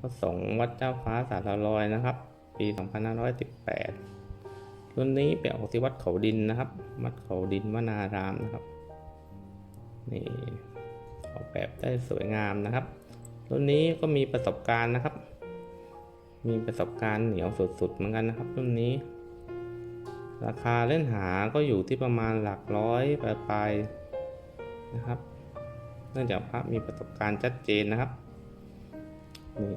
พระสงฆ์วัดเจ้าฟ้าสาธารอยนะครับ ปี 2518 รุ่นนี้ไปออกที่วัดเขาดินนะครับ วัดเขาดินวนารามนะครับนี่ออกแบบได้สวยงามนะครับ รุ่นนี้ก็มีประสบการณ์นะครับ มีประสบการณ์เหนียวสุดๆเหมือนกันนะครับ รุ่นนี้ ราคาเล่นหาก็อยู่ที่ประมาณหลักร้อยปลายๆนะครับ เนื่องจากพระมีประสบการณ์ชัดเจนนะครับ นี่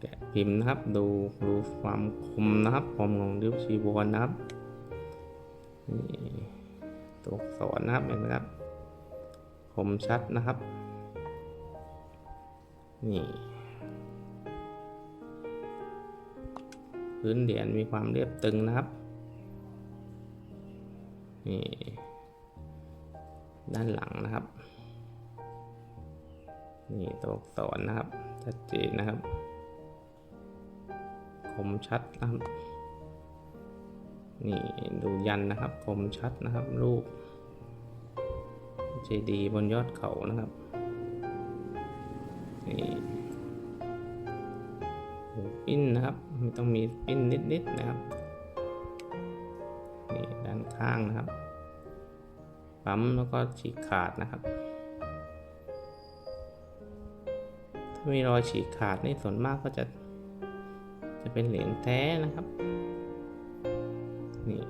แกะพิมพ์นะครับ ดูดูความคมนะครับความของริ้วชีวรนะครับนี่ตัวอักษรนะครับเห็นไหมครับ คมชัดนะครับ นี่พื้นเหรียญมีความเรียบตึงนะครับ นี่ ด้านหลังนะครับ นี่ตัวอักษรนะครับ ชัดเจนนะครับ คมชัดนะครับ นี่ดูยันนะครับ คมชัดนะครับ รูปเจดีบนยอดเขานะครับ นี่หูปิ้นนะครับมันต้องมีปิ้นนิดๆนะครับ นี่ด้านข้างนะครับ ปั๊มแล้วก็ฉีกขาดนะครับ ถ้ามีรอยฉีกขาดนี่ส่วนมากก็จะจะเป็นเหรียญแท้นะครับนี่